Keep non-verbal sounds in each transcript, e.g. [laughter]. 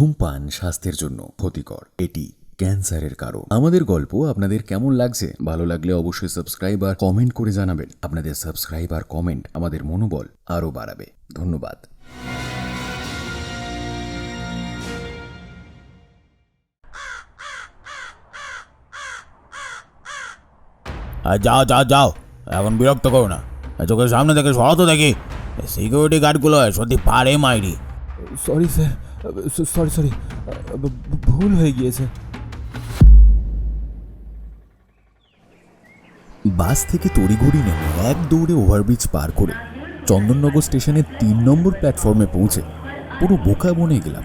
ধূমপান স্বাস্থ্যের জন্য ক্ষতিকর। এটি ক্যান্সারের কারণ। আমাদের গল্প আপনাদের কেমন লাগছে? ভালো লাগলে অবশ্যই সাবস্ক্রাইব আর কমেন্ট করে জানাবেন। আপনাদের সাবস্ক্রাইব আর কমেন্ট আমাদের মনোবল আরও বাড়াবে। ধন্যবাদ। আর যাও যাও যাও। এখন বিরক্ত করো না। চোখের সামনে থেকে সরো তো দেখি সিকিউরিটি গার্ডগুলো সত্যি পারে মাইরি। সরি স্যার সরি সরি ভুল হয়ে গিয়েছে বাস থেকে তড়িঘড়ি নেমে এক দৌড়ে ওভারব্রিজ পার করে চন্দননগর স্টেশনের তিন নম্বর প্ল্যাটফর্মে পৌঁছে পুরো বোকা বনে গেলাম।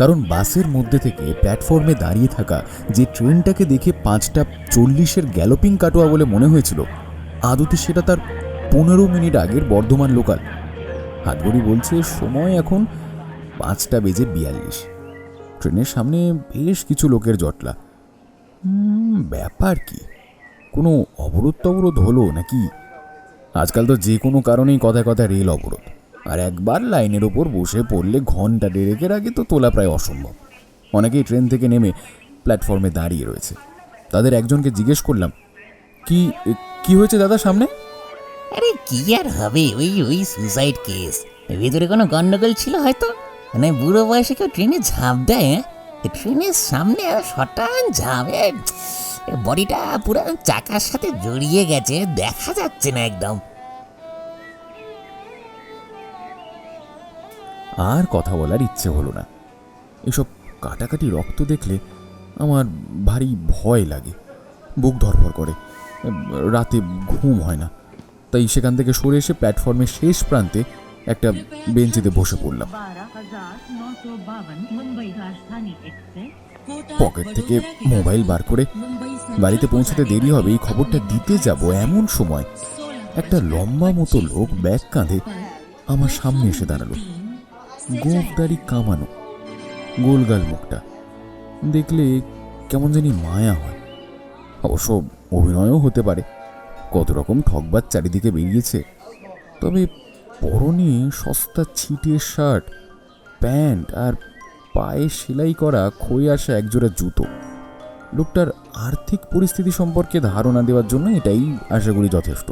কারণ বাসের মধ্যে থেকে প্ল্যাটফর্মে দাঁড়িয়ে থাকা যে ট্রেনটাকে দেখে পাঁচটা চল্লিশের গ্যালোপিং কাটোয়া বলে মনে হয়েছিল, আদতে সেটা তার পনেরো মিনিট আগের বর্ধমান লোকাল। হাতগড়ি বলছে, সময় এখন পাঁচটা বেজে বিয়াল্লিশ। ট্রেনের সামনে বেশ কিছু লোকের জটলা। ব্যাপার কি? কোনো অবরোধ টবরোধ হলো নাকি? আজকাল তো যে কোনো কারণেই কথায় কথায় রেল অবরোধ। আর একবার লাইনের ওপর বসে পড়লে ঘণ্টা ডেরেকের আগে তো তোলা প্রায় অসম্ভব। অনেকেই ট্রেন থেকে নেমে প্ল্যাটফর্মে দাঁড়িয়ে রয়েছে। তাদের একজনকে জিজ্ঞেস করলাম, কি কি হয়েছে দাদা সামনে? আরে কি আর হবে? ওই ওই সুসাইড কেস ভেতরে কোনো গন্ডগোল ছিল হয়তো? মানে বুড়ো বয়সে কেউ ট্রেনে ঝাঁপ দেয় হ্যাঁ? ট্রেনের সামনে শটান ঝাঁপে বডিটা পুরো চাকার সাথে জড়িয়ে গেছে, দেখা যাচ্ছে না একদম। আর কথা বলার ইচ্ছে হলো না। এসব কাটাকাটি রক্ত দেখলে আমার ভারী ভয় লাগে। বুক ধরফর করে। রাতে ঘুম হয় না। তাই সেখান থেকে সরে এসে প্ল্যাটফর্মের শেষ প্রান্তে একটা বেঞ্চিতে বসে পড়লাম। পকেট থেকে মোবাইল বার করে বাড়িতে পৌঁছাতে দেরি হবে, এই খবরটা দিতে যাব এমন সময় একটা লম্বা মতো লোক ব্যাগ কাঁধে আমার সামনে এসে দাঁড়াল। গোপ দাড়ি কামানো, গোলগাল মুখটা। দেখলে কেমন জানি মায়া হয়। অবশ্য অভিনয়ও হতে পারে। কত রকম ঠকবাজ চারিদিকে বেরিয়েছে। তবে পরনে সস্তা ছিটের শার্ট প্যান্ট আর পায়ে সেলাই করা খয়ে আসা একজোড়া জুতো। লোকটার আর্থিক পরিস্থিতি সম্পর্কে ধারণা দেওয়ার জন্য এটাই আশা করি যথেষ্ট।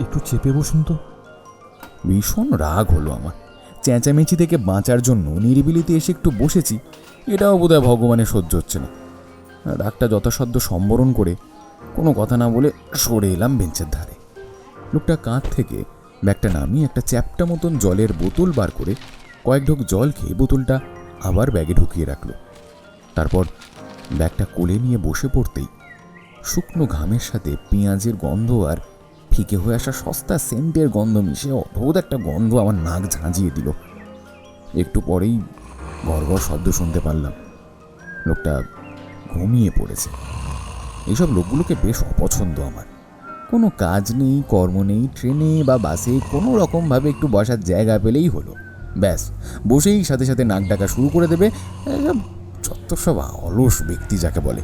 একটু চেপে বসুন তো। ভীষণ রাগ হলো আমার। চেঁচামেচি থেকে বাঁচার জন্য নিরিবিলিতে এসে একটু বসেছি। এটাও বোধহয় ভগবানের সহ্য হচ্ছে না। রাগটা যথাসাধ্য সম্বরণ করে কোনো কথা না বলে সরে এলাম বেঞ্চের ধারে। লোকটা কাঁধ থেকে ব্যাগটা নামিয়ে একটা চ্যাপটা মতন জলের বোতল বার করে কয়েক ঢোক জল খেয়ে বোতলটা আবার ব্যাগে ঢুকিয়ে রাখল। তারপর ব্যাগটা কোলে নিয়ে বসে পড়তেই শুকনো ঘামের সাথে পেঁয়াজের গন্ধ আর ফিকে হয়ে আসা সস্তা সেন্টের গন্ধ মিশে অদ্ভুত একটা গন্ধ আমার নাক ঝাঁঝিয়ে দিল। একটু পরেই ঘর ঘর শব্দ শুনতে পারলাম। লোকটা ঘুমিয়ে পড়েছে। এইসব লোকগুলোকে বেশ অপছন্দ আমার। কোনো কাজ নেই, কর্ম নেই, ট্রেনে বা বাসে কোনো রকমভাবে একটু বসার জায়গা পেলেই হলো। ব্যাস, বসেই সাথে সাথে নাক ডাকা শুরু করে দেবে। যত সব অলস ব্যক্তি যাকে বলে।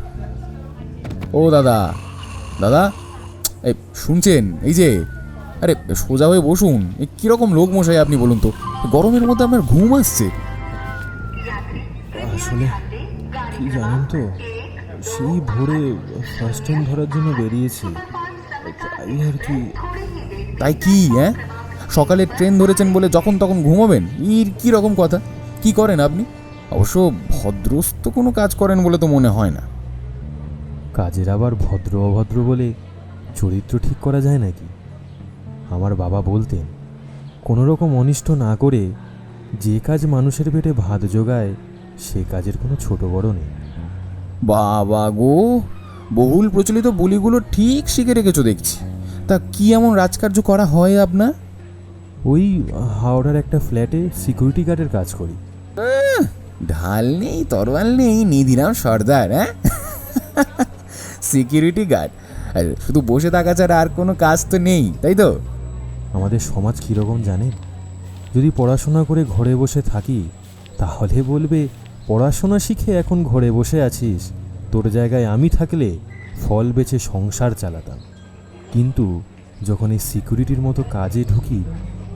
ও দাদা দাদা, এই শুনছেন, এই যে, আরে সোজা হয়ে বসুন। কীরকম লোক মশাই আপনি বলুন তো? গরমের মধ্যে আমার ঘুম আসছে। আসলে কি জানেন তো? সেই ভোরে ফার্স্ট ধরার জন্য বেরিয়েছি। তাই আর কি? তাই কি হ্যাঁ? সকালে ট্রেন ধরেছেন বলে যখন তখন ঘুমাবেন? ইর কী রকম কথা? কি করেন আপনি? অবশ্য ভদ্রস্থ কোনো কাজ করেন বলে তো মনে হয় না। কাজের আবার ভদ্র অভদ্র বলে চরিত্র ঠিক করা যায় নাকি? আমার বাবা বলতেন, কোনো রকম অনিষ্ট না করে যে কাজ মানুষের পেটে ভাত জোগায়, সে কাজের কোনো ছোট বড় নেই। বাবা গো বহুল প্রচলিত বলিগুলো ঠিক শিখে রেখেছো দেখছি। তা কি এমন রাজকার্য করা হয় আপনার? ওই হাওড়ার একটা ফ্ল্যাটে সিকিউরিটি গার্ডের কাজ করি। ঢাল নেই তরোয়াল নেই নিধিরাম সর্দার হ্যাঁ? Security guard. আর শুধু বসে থাকা ছাড়া আর কোনো কাজ তো নেই তাই তো? আমাদের সমাজ কীরকম জানেন? যদি পড়াশোনা করে ঘরে বসে থাকি তাহলে বলবে পড়াশোনা শিখে এখন ঘরে বসে আছিস। তোর জায়গায় আমি থাকলে ফল বেছে সংসার চালাতাম। কিন্তু যখন এই সিকিউরিটির মতো কাজে ঢুকি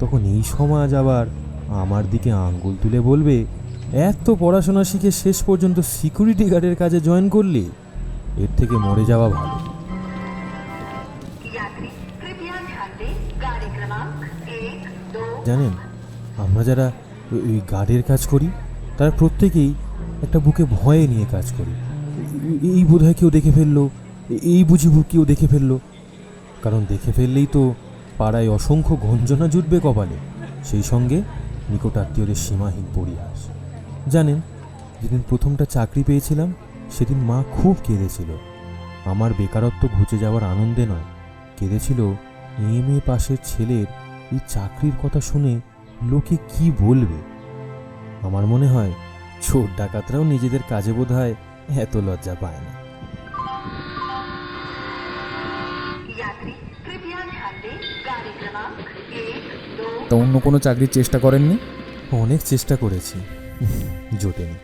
তখন এই সমাজ আবার আমার দিকে আঙ্গুল তুলে বলবে এত পড়াশোনা শিখে শেষ পর্যন্ত সিকিউরিটি গার্ডের কাজে জয়েন করলি? এর থেকে মরে যাওয়া ভালো। জানেন আমরা যারা ওই গার্ডের কাজ করি তারা প্রত্যেকেই একটা বুকে ভয়ে নিয়ে কাজ করে। এই- বোধহয় কেউ দেখে ফেলল, এই বুঝি কেউ দেখে ফেলল। কারণ দেখে ফেললেই তো পাড়ায় অসংখ্য গঞ্জনা জুটবে কপালে। সেই সঙ্গে নিকটাত্মীয়দের সীমাহীন পরিহাস। জানেন, যেদিন প্রথমটা চাকরি পেয়েছিলাম, সেদিন মা খুব কেঁদেছিল। আমার বেকারত্ব ঘুচে যাওয়ার আনন্দে নয়। কেঁদেছিল, এম এ পাশের ছেলের এই চাকরির কথা শুনে লোকে কি বলবে? আমার মনে হয় চোর ডাকাতরাও নিজেদের কাজে বোধ হয় এত লজ্জা পায় না। তা অন্য কোনো চাকরির চেষ্টা করেননি? অনেক চেষ্টা করেছি। জোটেনি।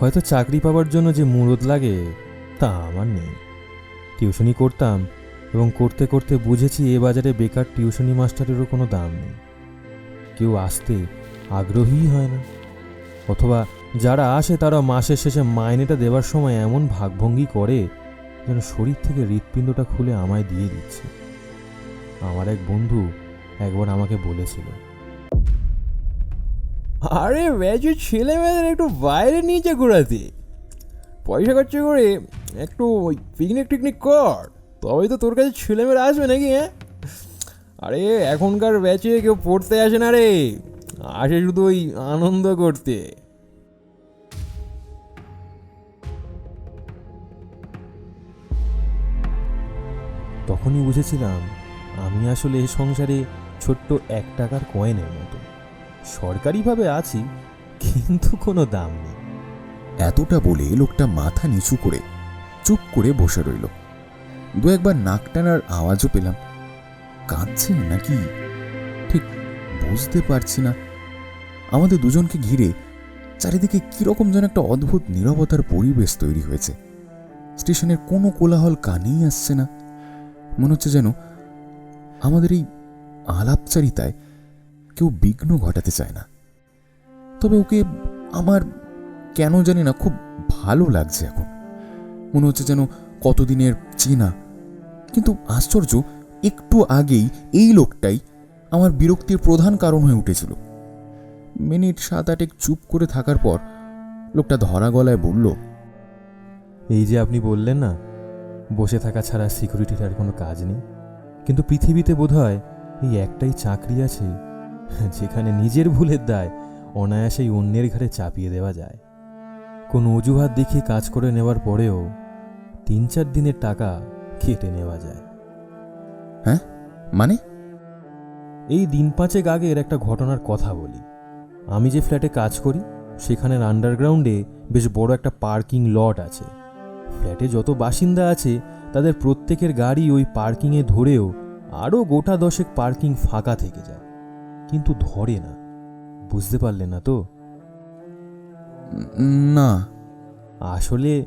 হয়তো চাকরি পাওয়ার জন্য যে মুরদ লাগে তা আমার নেই। টিউশনি করতাম এবং করতে করতে বুঝেছি এ বাজারে বেকার টিউশনি মাস্টারেরও কোনো দাম নেই। কেউ আসতে আগ্রহীই হয় না। অথবা যারা আসে তারা মাসের শেষে মাইনেটা দেওয়ার সময় এমন ভাগভঙ্গি করে যেন শরীর থেকে হৃৎপিণ্ডটা খুলে আমায় দিয়ে দিচ্ছে। আমার এক বন্ধু একবার আমাকে বলেছিল, আরে ব্যাচের ছেলে মেয়েদের একটু বাইরে নিয়ে যা ঘোরাতে। পয়সা খরচা করে একটু ওই পিকনিক টিকনিক কর। তবেই তো তোর কাছে ছেলেমেয়েরা আসবে নাকি হ্যাঁ? আরে এখনকার ব্যাচে কেউ পড়তে আসে না রে। আসে শুধু ওই আনন্দ করতে। তখনই বুঝেছিলাম আমি আসলে এ সংসারে ছোট্ট এক টাকার কয়েনের মতো। সরকারিভাবে আছি, কিন্তু কোনো দাম নেই। এতটা বলে লোকটা মাথা নিচু করে চুপ করে বসে রইল। দু একবার নাক টানার আওয়াজও পেলাম। কাঁদছেন নাকি? ঠিক বুঝতে পারছি না। আমাদের দুজনকে ঘিরে চারিদিকে কীরকম যেন একটা অদ্ভুত নীরবতার পরিবেশ তৈরি হয়েছে। স্টেশনের কোনো কোলাহল কানেই আসছে না। মনে হচ্ছে যেন আমাদের এই আলাপচারিতায় কেউ বিঘ্ন ঘটাতে চায় না। তবে ওকে আমার কেন জানি না খুব ভালো লাগছে এখন। মনে হচ্ছে যেন কতদিনের চেনা। কিন্তু আশ্চর্য, একটু আগেই এই লোকটাই আমার বিরক্তির প্রধান কারণ হয়ে উঠেছিল। মিনিট সাত আটেক চুপ করে থাকার পর লোকটা ধরা গলায় বলল, এই যে আপনি বললেন না বসে থাকা ছাড়া সিকিউরিটির আর কোনো কাজ নেই। কিন্তু পৃথিবীতে বোধহয় এই একটাই চাকরি আছে যেখানে নিজের ভুলের দায় অনায়াসেই অন্যের ঘাড়ে চাপিয়ে দেওয়া যায়। কোনো অজুহাত দেখিয়ে কাজ করে নেওয়ার পরেও তিন চার দিনের টাকা কেটে নেওয়া যায়। হ্যাঁ? মানে? এই দিন পাঁচেক আগের একটা ঘটনার কথা বলি। আমি যে ফ্ল্যাটে কাজ করি সেখানের আন্ডারগ্রাউন্ডে বেশ বড় একটা পার্কিং লট আছে। ফ্ল্যাটে যত বাসিন্দা আছে তাদের প্রত্যেকের গাড়ি ওই পার্কিংয়ে ধরেও আরও গোটা দশেক পার্কিং ফাঁকা থেকে যায়। কিন্তু ধরে না। বুঝতে পারলে না তো? না। আসলে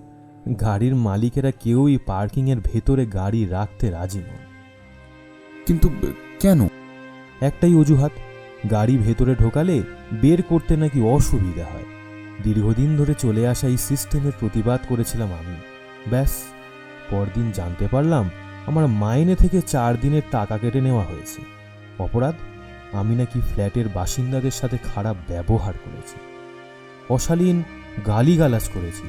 গাড়ির মালিকেরা কেউই পার্কিংয়ের ভেতরে গাড়ি রাখতে রাজি নন। কিন্তু কেন? একটাই অজুহাত গাড়ি ভেতরে ঢোকালে বের করতে নাকি অসুবিধা হয়। দীর্ঘদিন ধরে চলে আসা এই সিস্টেমের প্রতিবাদ করেছিলাম আমি। ব্যাস, পরদিন জানতে পারলাম আমার মাইনে থেকে চার দিনের টাকা কেটে নেওয়া হয়েছে। অপরাধ? আমি নাকি ফ্ল্যাটের বাসিন্দাদের সাথে খারাপ ব্যবহার করেছি। অশালীন গালিগালাজ করেছি।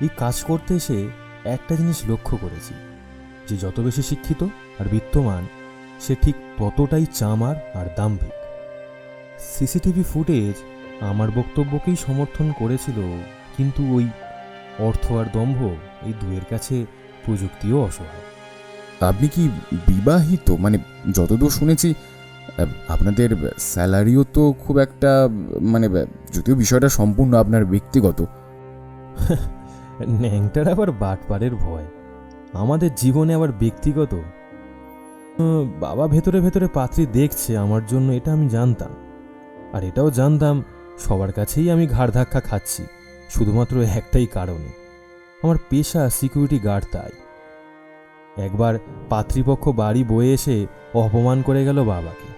এই কাজ করতে এসে একটা জিনিস লক্ষ্য করেছি, যে যত বেশি শিক্ষিত আর বিত্তমান, সে ঠিক ততটাই চামার আর দাম্ভিক। সিসিটিভি ফুটেজ আমার বক্তব্যকেই সমর্থন করেছিল, কিন্তু ওই অর্থ আর দম্ভ এই দুয়ের কাছে প্রযুক্তিও অসহায়। আপনি কি বিবাহিত? মানে যতদূর শুনেছি আপনাদের স্যালারিও তো খুব একটা মানে যদিও বিষয়টা সম্পূর্ণ আপনার ব্যক্তিগত। [laughs] ন্যাংটার আবার বাটপারের ভয়। আমাদের জীবনে আবার ব্যক্তিগত। বাবা ভেতরে ভেতরে পাত্রী দেখছে আমার জন্য এটা আমি জানতাম। আর এটাও জানতাম সবার কাছেই আমি ঘাড় ধাক্কা খাচ্ছি। শুধুমাত্র একটাই কারণে। আমার পেশা সিকিউরিটি গার্ড তাই। একবার পাত্রীপক্ষ বাড়ি বয়ে এসে অপমান করে গেল বাবাকে।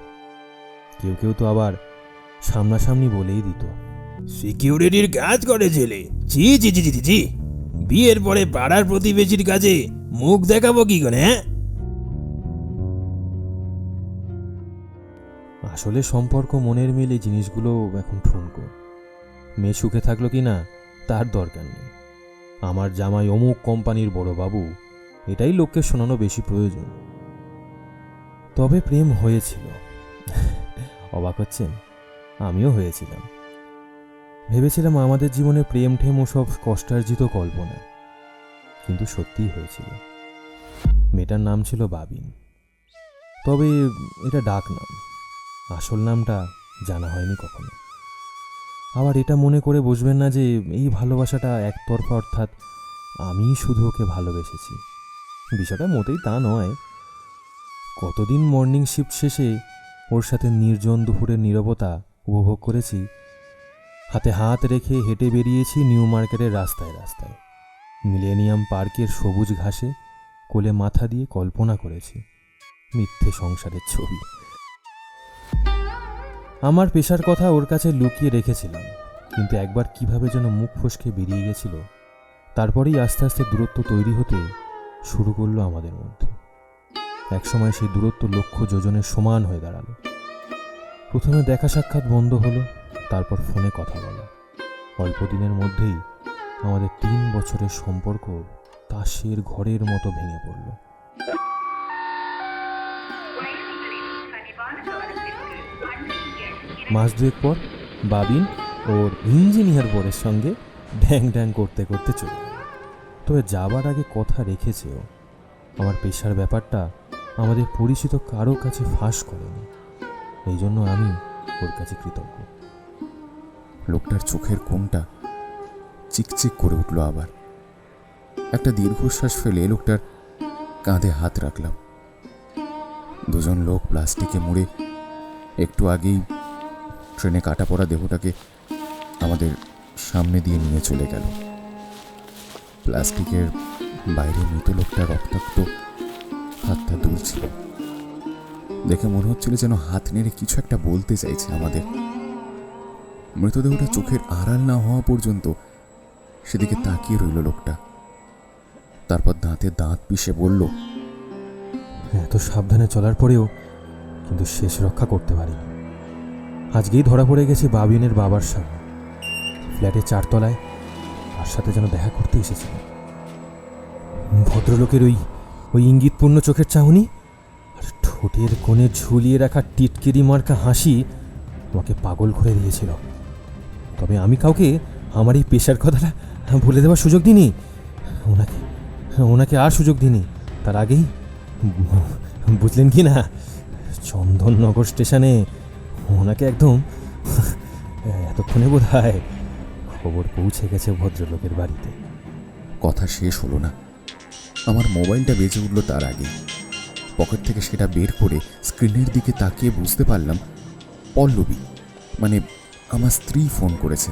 কেউ কেউ তো আবার সামনাসামনি বলেই দিত সিকিউরিটির কাজ করে ছেলে। জি জি জি জি জি বিয়ের পরে পাড়ার প্রতিবেশীর কাছে মুখ দেখাবো কি করে হ্যাঁ? আসলে সম্পর্ক মনের মিলে জিনিসগুলো এখন ঠুনকো। মেয়ে সুখে থাকল কি না? তার দরকার নেই। আমার জামাই অমুক কোম্পানির বড় বাবু, এটাই লোককে শোনানো বেশি প্রয়োজন। তবে প্রেম হয়েছিল। অবাক হচ্ছেন? আমিও হয়েছিলাম। ভেবেছিলাম আমাদের জীবনে প্রেম ঠেম ও সব কষ্টার্জিত কল্পনা। কিন্তু সত্যিই হয়েছিল। মেয়েটার নাম ছিল বাবিন। তবে এটা ডাক নাম। আসল নামটা জানা হয়নি কখনো। আবার এটা মনে করে বসবেন না যে এই ভালোবাসাটা একতরফা অর্থাৎ আমিই শুধু ওকে ভালোবেসেছি। বিষয়টা মোটেই তা নয়। কতদিন মর্নিং শিফট শেষে ওর সাথে নির্জন দুপুরের নীরবতা উপভোগ করেছি। হাতে হাত রেখে হেঁটে বেরিয়েছি নিউ মার্কেটের রাস্তায় রাস্তায়। মিলেনিয়াম পার্কের সবুজ ঘাসে কোলে মাথা দিয়ে কল্পনা করেছি। মিথ্যে সংসারের ছবি। আমার পেশার কথা ওর কাছে লুকিয়ে রেখেছিলাম, কিন্তু একবার কীভাবে যেন মুখ ফসকে বেরিয়ে গেছিল, তারপরেই আস্তে আস্তে দূরত্ব তৈরি হতে শুরু করল আমাদের মধ্যে। একসময় সেই দূরত্ব লক্ষ্য যোজনের সমান হয়ে দাঁড়াল। প্রথমে দেখা সাক্ষাৎ বন্ধ হলো, তারপর ফোনে কথা বলা। অল্প দিনের মধ্যেই আমাদের তিন বছরের সম্পর্ক তাসের ঘরের মতো ভেঙে পড়ল। মাস দুয়েক পর বাবিন ওর ইঞ্জিনিয়ার বোর্ডের সঙ্গে ড্যাং ড্যাং করতে করতে চলে তবে যাবার আগে কথা রেখেছে ও। আমার পেশার ব্যাপারটা আমাদের পরিচিত কারও কাছে ফাঁস করেনি। এই জন্য আমি ওর কাছে কৃতজ্ঞ। লোকটার চোখের কোণটা চিকচিক করে উঠল আবার। একটা দীর্ঘশ্বাস ফেলে লোকটার কাঁধে হাত রাখলাম। দুজন লোক প্লাস্টিকে মুড়ে একটু আগেই ট্রেনে কাটা পড়া দেহটাকে আমাদের সামনে দিয়ে নিয়ে চলে গেল। প্লাস্টিকের বাইরে মৃত লোকটা রক্তাক্ত হাতটা দূর ছিল দেখে মনে হচ্ছিল যেন হাত নেড়ে কিছু একটা বলতে চাইছে আমাদের। মৃতদেহটা চোখের আড়াল না হওয়া পর্যন্ত সেদিকে তাকিয়ে রইল লোকটা। তারপর দাঁতে দাঁত পিষে বলল, এত সাবধানে চলার পরেও কিন্তু শেষ রক্ষা করতে পারিনি। আজকেই ধরা পড়ে গেছে বাবিনের বাবার সামনে। ফ্ল্যাটের চারতলায় তার সাথে যেন দেখা করতে এসেছিল। ভদ্রলোকের ওই ওই ইঙ্গিতপূর্ণ চোখের চাহনি আর ঠোঁটের কোণে ঝুলিয়ে রাখা টিটকিরি মার্কা হাসি আমাকে পাগল করে দিয়েছিল। তবে আমি কাউকে আমার এই পেশার কথাটা ভুলে দেওয়ার সুযোগ দিইনি। ওনাকে ওনাকে আর সুযোগ দিইনি। তার আগেই, বুঝলেন কি না? চন্দননগর স্টেশনে ওনাকে একদম [laughs] এতক্ষণে বোধ হয় খবর পৌঁছে গেছে ভদ্রলোকের বাড়িতে। কথা শেষ হলো না। আমার মোবাইলটা বেজে উঠল তার আগে। পকেট থেকে সেটা বের করে স্ক্রিনের দিকে তাকিয়ে বুঝতে পারলাম পল্লবী মানে আমার স্ত্রী ফোন করেছে।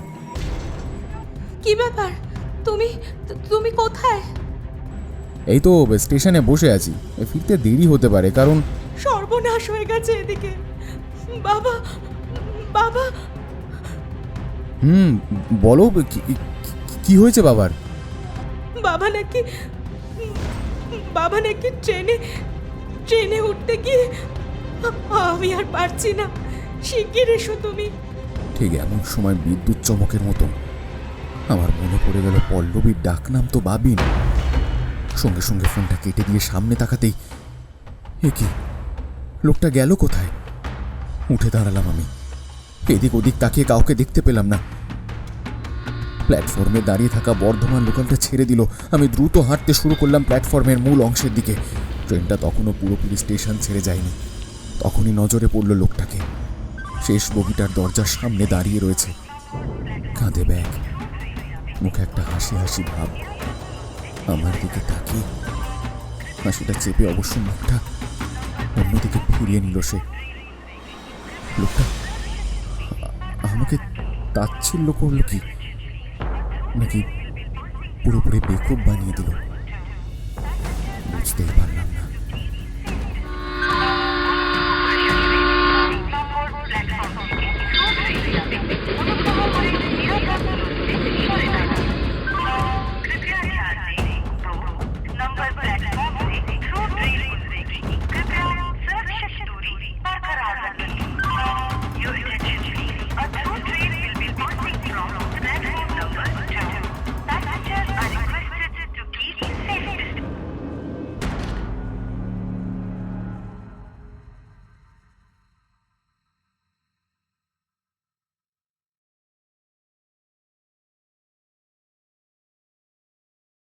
কি ব্যাপার? তুমি তুমি কোথায়? এই তো স্টেশনে বসে আছি। ফিরতে দেরি হতে পারে কারণ সর্বনাশ হয়ে গেছে এদিকে। বাবা বাবা। হুম বলো কি- হয়েছে বাবার? বাবা নাকি বাবা নাকি ট্রেনে ট্রেনে উঠতে গিয়ে আমি আর পারছি না। শিগগির এসো তুমি। ঠিক এমন সময় বিদ্যুৎ চমকের মতো আমার মনে পড়ে গেল পল্লবীর ডাকনাম তো বাবিন। সঙ্গে সঙ্গে ফোনটা কেটে দিয়ে সামনে তাকাতেই এ কি? লোকটা গেল কোথায়? উঠে দাঁড়ালাম আমি। এদিক ওদিক তাকিয়ে কাউকে দেখতে পেলাম না। প্ল্যাটফর্মে দাঁড়িয়ে থাকা বর্ধমান লোকালটা ছেড়ে দিল। আমি দ্রুত হাঁটতে শুরু করলাম প্ল্যাটফর্মের মূল অংশের দিকে। ট্রেনটা তখনও পুরোপুরি স্টেশন ছেড়ে যায়নি। তখনই নজরে পড়ল লোকটাকে। শেষ বগিটার দরজার সামনে দাঁড়িয়ে রয়েছে। কাঁধে ব্যাগ। মুখে একটা হাসি হাসি ভাব। আমার দিকে তাকিয়ে। হাসিটা চেপে অবশ্য মুখটা অন্যদিকে ফিরিয়ে নিল সে। লোকটা? আমাকে তাচ্ছিল্য করল কি? নাকি পুরোপুরি বেকুব বানিয়ে দিল? বুঝতেই পারলাম না।